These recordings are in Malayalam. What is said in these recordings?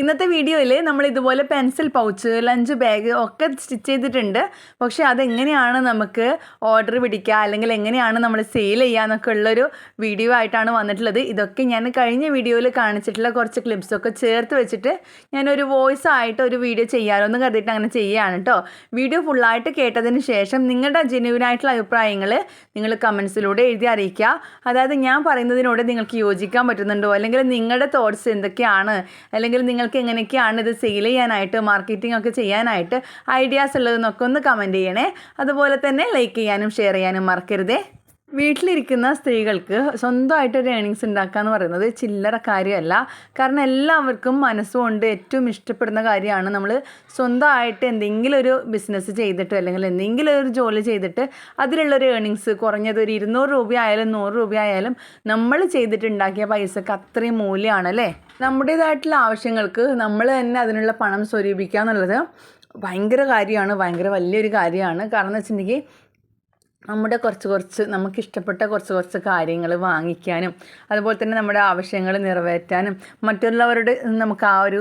ഇന്നത്തെ വീഡിയോയിൽ നമ്മൾ ഇതുപോലെ പെൻസിൽ പൗച്ച് ലഞ്ച് ബാഗ് ഒക്കെ സ്റ്റിച്ച് ചെയ്തിട്ടുണ്ട്. പക്ഷേ അതെങ്ങനെയാണ് നമുക്ക് ഓർഡർ പിടിക്കുക അല്ലെങ്കിൽ എങ്ങനെയാണ് നമ്മൾ സെയിൽ ചെയ്യുക എന്നൊക്കെ ഉള്ളൊരു വീഡിയോ ആയിട്ടാണ് വന്നിട്ടുള്ളത്. ഇതൊക്കെ ഞാൻ കഴിഞ്ഞ വീഡിയോയിൽ കാണിച്ചിട്ടുള്ള കുറച്ച് ക്ലിപ്സൊക്കെ ചേർത്ത് വെച്ചിട്ട് ഞാനൊരു വോയിസ് ആയിട്ട് ഒരു വീഡിയോ ചെയ്യാമല്ലോ എന്ന് കരുതിയിട്ട് അങ്ങനെ ചെയ്യുകയാണ് കേട്ടോ വീഡിയോ ഫുള്ളായിട്ട് കേട്ടതിന് ശേഷം നിങ്ങളുടെ ജെന്യൂൻ ആയിട്ടുള്ള അഭിപ്രായങ്ങൾ നിങ്ങൾ കമൻസിലൂടെ എഴുതി അറിയിക്കുക. അതായത് ഞാൻ പറയുന്നതിനോട് നിങ്ങൾക്ക് യോജിക്കാൻ പറ്റുന്നുണ്ടോ? അല്ലെങ്കിൽ നിങ്ങളുടെ തോട്ട്സ് എന്തൊക്കെയാണ്? അല്ലെങ്കിൽ നിങ്ങൾക്ക് എങ്ങനെയൊക്കെയാണ് ഇത് സെയിൽ ചെയ്യാനായിട്ട് മാർക്കറ്റിംഗ് ഒക്കെ ചെയ്യാനായിട്ട് ഐഡിയാസ് ഉള്ളതെന്നൊക്കെ ഒന്ന് കമന്റ് ചെയ്യണേ. അതുപോലെ തന്നെ ലൈക്ക് ചെയ്യാനും ഷെയർ ചെയ്യാനും മറക്കരുതേ. വീട്ടിലിരിക്കുന്ന സ്ത്രീകൾക്ക് സ്വന്തമായിട്ട് ഒരു ഏണിങ്സ് ഉണ്ടാക്കുക എന്ന് പറയുന്നത് ചില്ലറ കാര്യമല്ല. കാരണം എല്ലാവർക്കും മനസ്സുകൊണ്ട് ഏറ്റവും ഇഷ്ടപ്പെടുന്ന കാര്യമാണ് നമ്മൾ സ്വന്തമായിട്ട് എന്തെങ്കിലും ഒരു ബിസിനസ് ചെയ്തിട്ട് അല്ലെങ്കിൽ എന്തെങ്കിലും ഒരു ജോലി ചെയ്തിട്ട് അതിലുള്ളൊരു ഏണിങ്സ് കുറഞ്ഞത് ഒരു ഇരുന്നൂറ് രൂപയായാലും നൂറ് രൂപയായാലും നമ്മൾ ചെയ്തിട്ടുണ്ടാക്കിയ പൈസക്ക് അത്രയും മൂല്യമാണ് അല്ലേ നമ്മുടേതായിട്ടുള്ള ആവശ്യങ്ങൾക്ക് നമ്മൾ തന്നെ അതിനുള്ള പണം സ്വരൂപിക്കുക എന്നുള്ളത് ഭയങ്കര കാര്യമാണ് ഭയങ്കര വലിയൊരു കാര്യമാണ്. കാരണം വെച്ചിട്ടുണ്ടെങ്കിൽ നമ്മുടെ കുറച്ച് കുറച്ച് നമുക്ക് ഇഷ്ടപ്പെട്ട കുറച്ച് കുറച്ച് കാര്യങ്ങൾ വാങ്ങിക്കാനും അതുപോലെ തന്നെ നമ്മുടെ ആവശ്യങ്ങൾ നിറവേറ്റാനും മറ്റുള്ളവരുടെ നമുക്ക് ആ ഒരു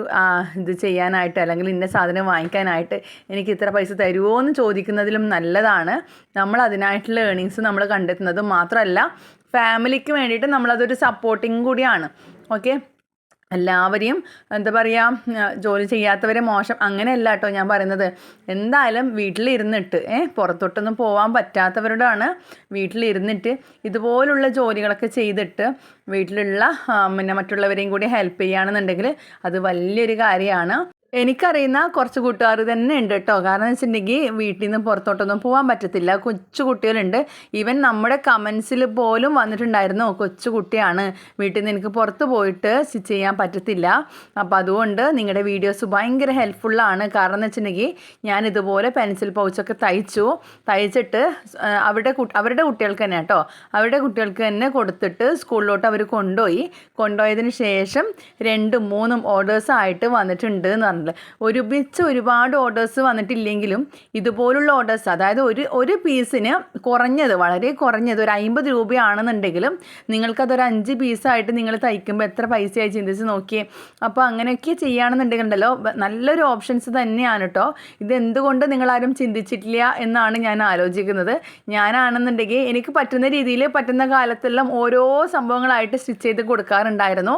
ഇത് ചെയ്യാനായിട്ട് അല്ലെങ്കിൽ ഇന്ന സാധനം വാങ്ങിക്കാനായിട്ട് എനിക്ക് ഇത്ര പൈസ തരുമോ എന്ന് ചോദിക്കുന്നതിലും നല്ലതാണ്. നമ്മൾ അതിനായിട്ടുള്ള ഏണിങ്സ് നമ്മൾ കണ്ടെത്തുന്നത് മാത്രമല്ല ഫാമിലിക്ക് വേണ്ടിയിട്ട് നമ്മളതൊരു സപ്പോർട്ടിങ് കൂടിയാണ്. ഓക്കെ എല്ലാവരെയും എന്താ പറയുക ജോലി ചെയ്യാത്തവരെ മോശം അങ്ങനെയല്ല കേട്ടോ ഞാൻ പറയുന്നത്. എന്തായാലും വീട്ടിലിരുന്നിട്ട് ഏഹ് പുറത്തോട്ടൊന്നും പോകാൻ പറ്റാത്തവരോടാണ് വീട്ടിലിരുന്നിട്ട് ഇതുപോലുള്ള ജോലികളൊക്കെ ചെയ്തിട്ട് വീട്ടിലുള്ള പിന്നെ മറ്റുള്ളവരെയും കൂടി ഹെൽപ്പ് ചെയ്യുകയാണെന്നുണ്ടെങ്കിൽ അത് വലിയൊരു കാര്യമാണ്. എനിക്കറിയുന്ന കുറച്ച് കൂട്ടുകാർ തന്നെ ഉണ്ട് കേട്ടോ. കാരണം എന്ന് വെച്ചിട്ടുണ്ടെങ്കിൽ വീട്ടിൽ നിന്ന് പുറത്തോട്ടൊന്നും പോകാൻ പറ്റത്തില്ല. കൊച്ചു കുട്ടികളുണ്ട്. ഈവൻ നമ്മുടെ കമൻസിൽ പോലും വന്നിട്ടുണ്ടായിരുന്നു കൊച്ചു കുട്ടിയാണ്. വീട്ടിൽ നിന്ന് എനിക്ക് പുറത്ത് പോയിട്ട് സ്റ്റിച്ച് ചെയ്യാൻ പറ്റത്തില്ല. അപ്പോൾ അതുകൊണ്ട് നിങ്ങളുടെ വീഡിയോസ് ഭയങ്കര ഹെൽപ്ഫുള്ളാണ് കാരണം എന്ന് വെച്ചിട്ടുണ്ടെങ്കിൽ ഞാൻ ഇതുപോലെ പെൻസിൽ പൗച്ചൊക്കെ തയ്ച്ചു. തയ്ച്ചിട്ട് അവരുടെ അവരുടെ കുട്ടികൾക്ക് തന്നെ കേട്ടോ. അവരുടെ കുട്ടികൾക്ക് തന്നെ കൊടുത്തിട്ട് സ്കൂളിലോട്ട് അവർ കൊണ്ടുപോയി. കൊണ്ടുപോയതിന് ശേഷം രണ്ടും മൂന്നും ഓർഡേഴ്സ് ആയിട്ട് വന്നിട്ടുണ്ട് എന്ന് പറഞ്ഞില്ല ഒരുമിച്ച് ഒരുപാട് ഓർഡേഴ്സ് വന്നിട്ടില്ലെങ്കിലും ഇതുപോലുള്ള ഓർഡേഴ്സ് അതായത് ഒരു ഒരു പീസിന് കുറഞ്ഞത് വളരെ കുറഞ്ഞത് ഒരു അമ്പത് രൂപയാണെന്നുണ്ടെങ്കിലും നിങ്ങൾക്കതൊരു അഞ്ച് പീസായിട്ട് നിങ്ങൾ തയ്ക്കുമ്പോൾ എത്ര പൈസയായി ചിന്തിച്ച് നോക്കിയേ. അപ്പോൾ അങ്ങനെയൊക്കെ ചെയ്യുകയാണെന്നുണ്ടെങ്കിൽ ഉണ്ടല്ലോ നല്ലൊരു ഓപ്ഷൻസ് തന്നെയാണ് കേട്ടോ ഇത് എന്തുകൊണ്ട് നിങ്ങളാരും ചിന്തിച്ചിട്ടില്ല എന്നാണ് ഞാൻ ആലോചിക്കുന്നത്. ഞാനാണെന്നുണ്ടെങ്കിൽ എനിക്ക് പറ്റുന്ന രീതിയിൽ പറ്റുന്ന കാലത്തെല്ലാം ഓരോ സംഭവങ്ങളായിട്ട് സ്റ്റിച്ച് ചെയ്ത് കൊടുക്കാറുണ്ടായിരുന്നു.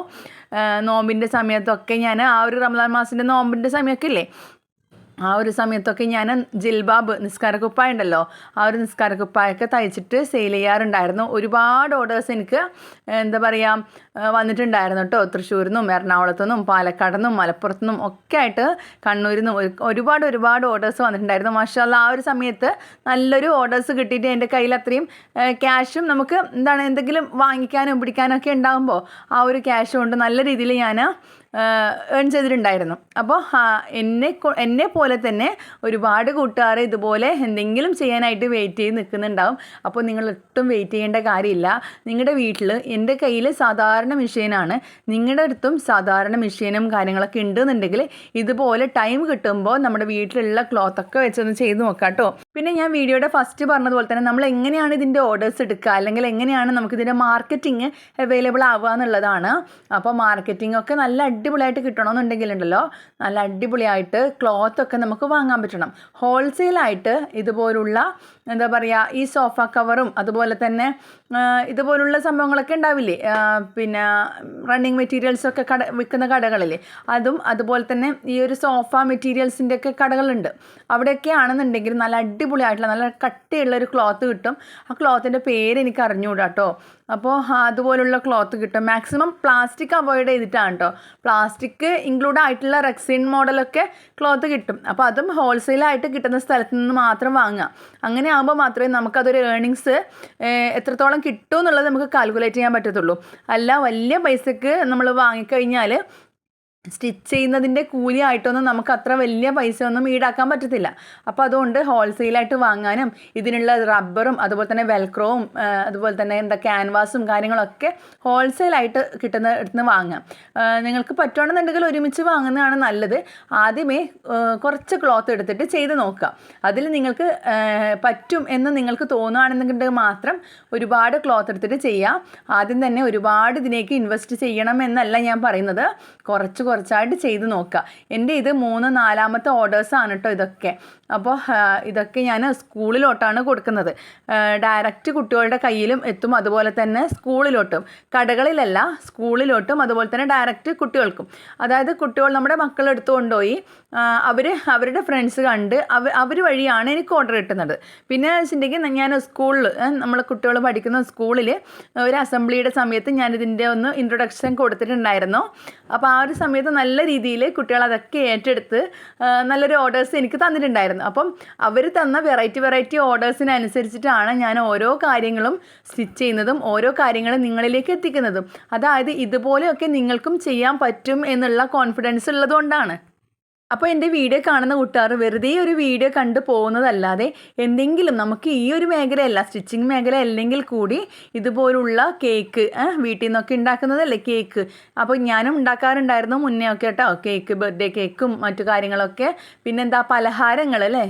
നോമ്പിന്റെ സമയത്തൊക്കെ ഞാൻ ആ ഒരു റമദാൻ മാസത്തിന്റെ നോമ്പിന്റെ സമയമൊക്കെ ഇല്ലേ? ആ ഒരു സമയത്തൊക്കെ ഞാൻ ജിൽബാബ് നിസ്കാരക്കുപ്പായ ഉണ്ടല്ലോ ആ ഒരു നിസ്കാരക്കുപ്പായൊക്കെ തയ്ച്ചിട്ട് സെയിൽ ചെയ്യാറുണ്ടായിരുന്നു. ഒരുപാട് ഓർഡേഴ്സ് എനിക്ക് എന്താ പറയുക വന്നിട്ടുണ്ടായിരുന്നു കേട്ടോ തൃശ്ശൂരിൽ നിന്നും എറണാകുളത്തു നിന്നും പാലക്കാട് നിന്നും മലപ്പുറത്തു നിന്നും ഒക്കെ ആയിട്ട് കണ്ണൂരിൽ നിന്നും ഒരുപാട് ഒരുപാട് ഓർഡേഴ്സ് വന്നിട്ടുണ്ടായിരുന്നു. മാഷാല്ല ആ ഒരു സമയത്ത് നല്ലൊരു ഓർഡേഴ്സ് കിട്ടിയിട്ട് എന്റെ കയ്യിൽ അത്രയും ക്യാഷും നമുക്ക് എന്താണ് എന്തെങ്കിലും വാങ്ങിക്കാനും പിടിക്കാനും ഒക്കെ ഉണ്ടാകുമ്പോൾ ആ ഒരു ക്യാഷ് കൊണ്ട് നല്ല രീതിയിൽ ഞാൻ ഏൺ ചെയ്തിട്ടുണ്ടായിരുന്നു. അപ്പോൾ എന്നെ എന്നെ പോലെ തന്നെ ഒരുപാട് കൂട്ടുകാർ ഇതുപോലെ എന്തെങ്കിലും ചെയ്യാനായിട്ട് വെയിറ്റ് ചെയ്ത് നിൽക്കുന്നുണ്ടാവും. അപ്പോൾ നിങ്ങൾ ഒട്ടും വെയിറ്റ് ചെയ്യേണ്ട കാര്യമില്ല. നിങ്ങളുടെ വീട്ടിൽ എന്റെ കയ്യിൽ സാധാരണ മെഷീനാണ് നിങ്ങളുടെ അടുത്തും സാധാരണ മെഷീനും കാര്യങ്ങളൊക്കെ ഉണ്ടെന്നുണ്ടെങ്കിൽ ഇതുപോലെ ടൈം കിട്ടുമ്പോൾ നമ്മുടെ വീട്ടിലുള്ള ക്ലോത്തൊക്കെ വെച്ചൊന്ന് ചെയ്ത് നോക്കാം കേട്ടോ പിന്നെ ഞാൻ വീഡിയോയുടെ ഫസ്റ്റ് പറഞ്ഞതുപോലെ തന്നെ നമ്മൾ എങ്ങനെയാണ് ഇതിന്റെ ഓർഡേഴ്സ് എടുക്കുക? അല്ലെങ്കിൽ എങ്ങനെയാണ് നമുക്കിതിന്റെ മാർക്കറ്റിംഗ് അവൈലബിൾ ആവുക എന്നുള്ളതാണ്. അപ്പോൾ മാർക്കറ്റിംഗ് ഒക്കെ നല്ല അടിപൊളിയായിട്ട് കിട്ടണമെന്നുണ്ടെങ്കിലുണ്ടല്ലോ നല്ല അടിപൊളിയായിട്ട് ക്ലോത്തൊക്കെ നമുക്ക് വാങ്ങാൻ പറ്റണം. ഹോൾസെയിലായിട്ട് ഇതുപോലുള്ള എന്താ പറയുക ഈ സോഫ കവറും അതുപോലെ തന്നെ ഇതുപോലുള്ള സംഭവങ്ങളൊക്കെ ഉണ്ടാവില്ലേ? പിന്നെ റണ്ണിങ് മെറ്റീരിയൽസൊക്കെ കട വിൽക്കുന്ന കടകളില്ലേ? അതും അതുപോലെ തന്നെ ഈ ഒരു സോഫ മെറ്റീരിയൽസിന്റെ ഒക്കെ കടകളുണ്ട്. അവിടെയൊക്കെ ആണെന്നുണ്ടെങ്കിൽ നല്ല അടിപൊളിയായിട്ടുള്ള നല്ല കട്ടിയുള്ള ഒരു ക്ലോത്ത് കിട്ടും. ആ ക്ലോത്തിന്റെ പേര് എനിക്ക് അറിഞ്ഞുകൂടാ കേട്ടോ അപ്പോൾ അതുപോലുള്ള ക്ലോത്ത് കിട്ടും. മാക്സിമം പ്ലാസ്റ്റിക് അവോയ്ഡ് ചെയ്തിട്ടാണ് കേട്ടോ പ്ലാസ്റ്റിക് ഇൻക്ലൂഡ് ആയിട്ടുള്ള റെക്സിൻ മോഡലൊക്കെ ക്ലോത്ത് കിട്ടും. അപ്പോൾ അതും ഹോൾസെയിലായിട്ട് കിട്ടുന്ന സ്ഥലത്ത് നിന്ന് മാത്രം വാങ്ങുക. അങ്ങനെ ആകുമ്പോൾ മാത്രമേ നമുക്കതൊരു ഏണിങ്സ് എത്രത്തോളം കിട്ടും എന്നുള്ളത് നമുക്ക് കാൽക്കുലേറ്റ് ചെയ്യാൻ പറ്റത്തുള്ളൂ. അല്ല വലിയ പൈസക്ക് നമ്മൾ വാങ്ങിക്കഴിഞ്ഞാൽ സ്റ്റിച്ച് ചെയ്യുന്നതിന്റെ കൂലിയായിട്ടൊന്നും നമുക്ക് അത്ര വലിയ പൈസ ഒന്നും ഈടാക്കാൻ പറ്റത്തില്ല. അപ്പോൾ അതുകൊണ്ട് ഹോൾസെയിലായിട്ട് വാങ്ങാനും ഇതിനുള്ള റബ്ബറും അതുപോലെ തന്നെ വെൽക്രോവും അതുപോലെ തന്നെ എന്താ ക്യാൻവാസും കാര്യങ്ങളൊക്കെ ഹോൾസെയിലായിട്ട് കിട്ടുന്ന ഇടത്തുനിന്ന് വാങ്ങാം. നിങ്ങൾക്ക് പറ്റുകയാണെന്നുണ്ടെങ്കിൽ ഒരുമിച്ച് വാങ്ങുന്നതാണ് നല്ലത്. ആദ്യമേ കുറച്ച് ക്ലോത്ത് എടുത്തിട്ട് ചെയ്ത് നോക്കുക. അതിൽ നിങ്ങൾക്ക് പറ്റും എന്ന് നിങ്ങൾക്ക് തോന്നുകയാണെന്നുണ്ടെങ്കിൽ മാത്രം ഒരുപാട് ക്ലോത്ത് എടുത്തിട്ട് ചെയ്യാം. ആദ്യം തന്നെ ഒരുപാട് ഇതിലേക്ക് ഇൻവെസ്റ്റ് ചെയ്യണം എന്നല്ല ഞാൻ പറയുന്നത്. കുറച്ച് കുറച്ചായിട്ട് ചെയ്ത് നോക്കുക എന്റെ ഇത് മൂന്ന് നാലാമത്തെ ഓർഡേഴ്സാണ് കേട്ടോ ഇതൊക്കെ. അപ്പോൾ ഇതൊക്കെ ഞാൻ സ്കൂളിലോട്ടാണ് കൊടുക്കുന്നത്. ഡയറക്റ്റ് കുട്ടികളുടെ കയ്യിലും എത്തും അതുപോലെ തന്നെ സ്കൂളിലോട്ടും. കടകളിലല്ല സ്കൂളിലോട്ടും അതുപോലെ തന്നെ ഡയറക്റ്റ് കുട്ടികൾക്കും. അതായത് കുട്ടികൾ നമ്മുടെ മക്കൾ എടുത്തു കൊണ്ടുപോയി അവർ അവരുടെ ഫ്രണ്ട്സ് കണ്ട് അവർ അവർ വഴിയാണ് എനിക്ക് ഓർഡർ കിട്ടുന്നത്. പിന്നെ വെച്ചിട്ടുണ്ടെങ്കിൽ ഞാൻ സ്കൂളിൽ നമ്മൾ കുട്ടികൾ പഠിക്കുന്ന സ്കൂളിൽ ഒരു അസംബ്ലിയുടെ സമയത്ത് ഞാനിതിന്റെ ഒന്ന് ഇൻട്രൊഡക്ഷൻ കൊടുത്തിട്ടുണ്ടായിരുന്നു. അപ്പോൾ ആ ഒരു സമയത്ത് നല്ല രീതിയിൽ കുട്ടികൾ അതൊക്കെ ഏറ്റെടുത്ത് നല്ലൊരു ഓർഡേഴ്സ് എനിക്ക് തന്നിട്ടുണ്ടായിരുന്നു. അപ്പം അവർ തന്ന വെറൈറ്റി വെറൈറ്റി ഓർഡേഴ്സിനനുസരിച്ചിട്ടാണ് ഞാൻ ഓരോ കാര്യങ്ങളും സ്റ്റിച്ച് ചെയ്യുന്നതും ഓരോ കാര്യങ്ങളും നിങ്ങളിലേക്ക് എത്തിക്കുന്നതും. അതായത് ഇതുപോലെയൊക്കെ നിങ്ങൾക്കും ചെയ്യാൻ പറ്റും എന്നുള്ള കോൺഫിഡൻസ് ഉള്ളതുകൊണ്ടാണ്. അപ്പോൾ എന്റെ വീഡിയോ കാണുന്ന കൂട്ടുകാർ വെറുതെ ഒരു വീഡിയോ കണ്ടു പോകുന്നതല്ലാതെ എന്തെങ്കിലും നമുക്ക് ഈ ഒരു മേഖലയല്ല സ്റ്റിച്ചിങ് മേഖല അല്ലെങ്കിൽ കൂടി ഇതുപോലുള്ള കേക്ക് വീട്ടിൽ നിന്നൊക്കെ ഉണ്ടാക്കുന്നതല്ലേ കേക്ക് അപ്പോൾ ഞാനും ഉണ്ടാക്കാറുണ്ടായിരുന്നു മുന്നേ ഒക്കെ കേട്ടോ കേക്ക് ബർത്ത്ഡേ കേക്കും മറ്റു കാര്യങ്ങളൊക്കെ. പിന്നെന്താ പലഹാരങ്ങൾ അല്ലേ?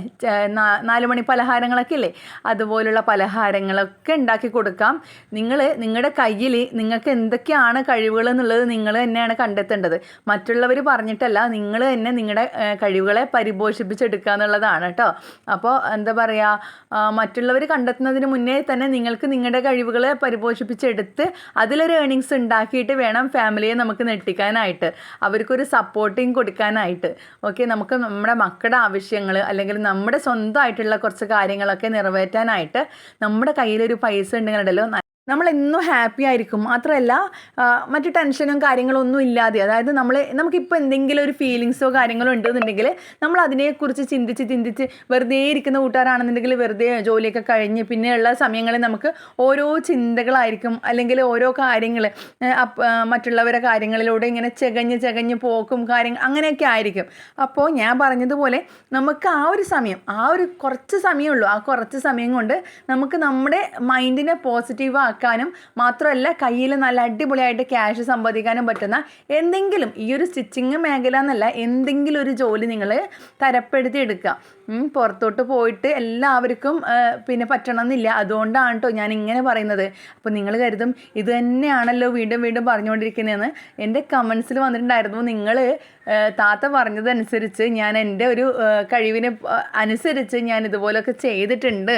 നാലുമണി നാല് മണി പലഹാരങ്ങളൊക്കെ ഇല്ലേ? അതുപോലുള്ള പലഹാരങ്ങളൊക്കെ ഉണ്ടാക്കി കൊടുക്കാം. നിങ്ങൾ നിങ്ങളുടെ കയ്യിൽ നിങ്ങൾക്ക് എന്തൊക്കെയാണ് കഴിവുകൾ എന്നുള്ളത് നിങ്ങൾ തന്നെയാണ് കണ്ടെത്തേണ്ടത്. മറ്റുള്ളവർ പറഞ്ഞിട്ടല്ല നിങ്ങൾ തന്നെ നിങ്ങളുടെ കഴിവുകളെ പരിപോഷിപ്പിച്ചെടുക്കുക എന്നുള്ളതാണ് കേട്ടോ അപ്പോൾ എന്താ പറയുക മറ്റുള്ളവർ കണ്ടെത്തുന്നതിന് മുന്നേ തന്നെ നിങ്ങൾക്ക് നിങ്ങളുടെ കഴിവുകളെ പരിപോഷിപ്പിച്ചെടുത്ത് അതിലൊരു ഏണിങ്സ് ഉണ്ടാക്കിയിട്ട് വേണം ഫാമിലിയെ നമുക്ക് നെട്ടിക്കാനായിട്ട്. അവർക്കൊരു സപ്പോർട്ടിങ് കൊടുക്കാനായിട്ട്. ഓക്കെ നമുക്ക് നമ്മുടെ മക്കളുടെ ആവശ്യങ്ങൾ അല്ലെങ്കിൽ നമ്മുടെ സ്വന്തമായിട്ടുള്ള കുറച്ച് കാര്യങ്ങളൊക്കെ നിറവേറ്റാനായിട്ട് നമ്മുടെ കയ്യിലൊരു പൈസ ഉണ്ടെങ്കിലുണ്ടല്ലോ നമ്മൾ എന്നും ഹാപ്പി ആയിരിക്കും. മാത്രമല്ല മറ്റു ടെൻഷനും കാര്യങ്ങളും ഒന്നും ഇല്ലാതെ അതായത് നമ്മൾ നമുക്കിപ്പോൾ എന്തെങ്കിലും ഒരു ഫീലിങ്സോ കാര്യങ്ങളോ ഉണ്ടെന്നുണ്ടെങ്കിൽ നമ്മൾ അതിനെക്കുറിച്ച് ചിന്തിച്ച് ചിന്തിച്ച് വെറുതെ ഇരിക്കുന്ന കൂട്ടുകാരാണെന്നുണ്ടെങ്കിൽ വെറുതെ ജോലിയൊക്കെ കഴിഞ്ഞ് പിന്നെയുള്ള സമയങ്ങളിൽ നമുക്ക് ഓരോ ചിന്തകളായിരിക്കും. അല്ലെങ്കിൽ ഓരോ കാര്യങ്ങൾ മറ്റുള്ളവരെ കാര്യങ്ങളിലൂടെ ഇങ്ങനെ ചകഞ്ഞ് ചകഞ്ഞ് പോക്കും കാര്യങ്ങൾ അങ്ങനെയൊക്കെ ആയിരിക്കും. അപ്പോൾ ഞാൻ പറഞ്ഞതുപോലെ നമുക്ക് ആ ഒരു സമയം ആ ഒരു കുറച്ച് സമയമുള്ളൂ ആ കുറച്ച് സമയം കൊണ്ട് നമുക്ക് നമ്മുടെ മൈൻഡിനെ പോസിറ്റീവ് ആക്കാനും മാത്രമല്ല കയ്യിൽ നല്ല അടിപൊളിയായിട്ട് ക്യാഷ് സമ്പാദിക്കാനും പറ്റുന്ന എന്തെങ്കിലും ഈ ഒരു സ്റ്റിച്ചിങ് മേഖല എന്നല്ല എന്തെങ്കിലും ഒരു ജോലി നിങ്ങൾ തരപ്പെടുത്തി എടുക്കുക. പുറത്തോട്ട് പോയിട്ട് എല്ലാവർക്കും പിന്നെ പറ്റണം എന്നില്ല അതുകൊണ്ടാണ് കേട്ടോ ഞാൻ ഇങ്ങനെ പറയുന്നത്. അപ്പോൾ നിങ്ങൾ കരുതും ഇത് തന്നെയാണല്ലോ വീണ്ടും വീണ്ടും പറഞ്ഞുകൊണ്ടിരിക്കുന്നതെന്ന് എന്റെ കമൻസിൽ വന്നിട്ടുണ്ടായിരുന്നു. നിങ്ങൾ താത്ത പറഞ്ഞതനുസരിച്ച് ഞാൻ എന്റെ ഒരു കഴിവിനെ അനുസരിച്ച് ഞാൻ ഇതുപോലൊക്കെ ചെയ്തിട്ടുണ്ട്.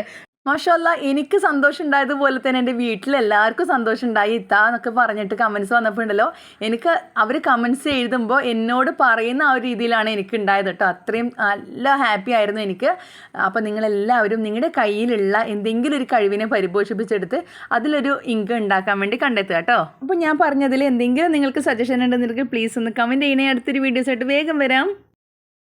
മാഷല്ല എനിക്ക് സന്തോഷം ഉണ്ടായതുപോലെ തന്നെ എന്റെ വീട്ടിൽ എല്ലാവർക്കും സന്തോഷം ഉണ്ടായി ഇത്താ എന്നൊക്കെ പറഞ്ഞിട്ട് കമൻസ് വന്നപ്പോൾ ഉണ്ടല്ലോ എനിക്ക് അവർ കമൻസ് എഴുതുമ്പോൾ എന്നോട് പറയുന്ന ആ ഒരു രീതിയിലാണ് എനിക്ക് ഉണ്ടായത് കേട്ടോ. അത്രയും നല്ല ഹാപ്പി ആയിരുന്നു എനിക്ക്. അപ്പോൾ നിങ്ങളെല്ലാവരും നിങ്ങളുടെ കയ്യിലുള്ള എന്തെങ്കിലും ഒരു കഴിവിനെ പരിപോഷിപ്പിച്ചെടുത്ത് അതിലൊരു ഇൻകം ഉണ്ടാക്കാൻ വേണ്ടി കണ്ടെത്തുക കേട്ടോ. അപ്പോൾ ഞാൻ പറഞ്ഞതിൽ എന്തെങ്കിലും നിങ്ങൾക്ക് സജഷൻ ഉണ്ടെന്നുണ്ടെങ്കിൽ പ്ലീസ് ഒന്ന് കമന്റ് ചെയ്യണേ അടുത്തൊരു വീഡിയോസായിട്ട് വേഗം വരാം.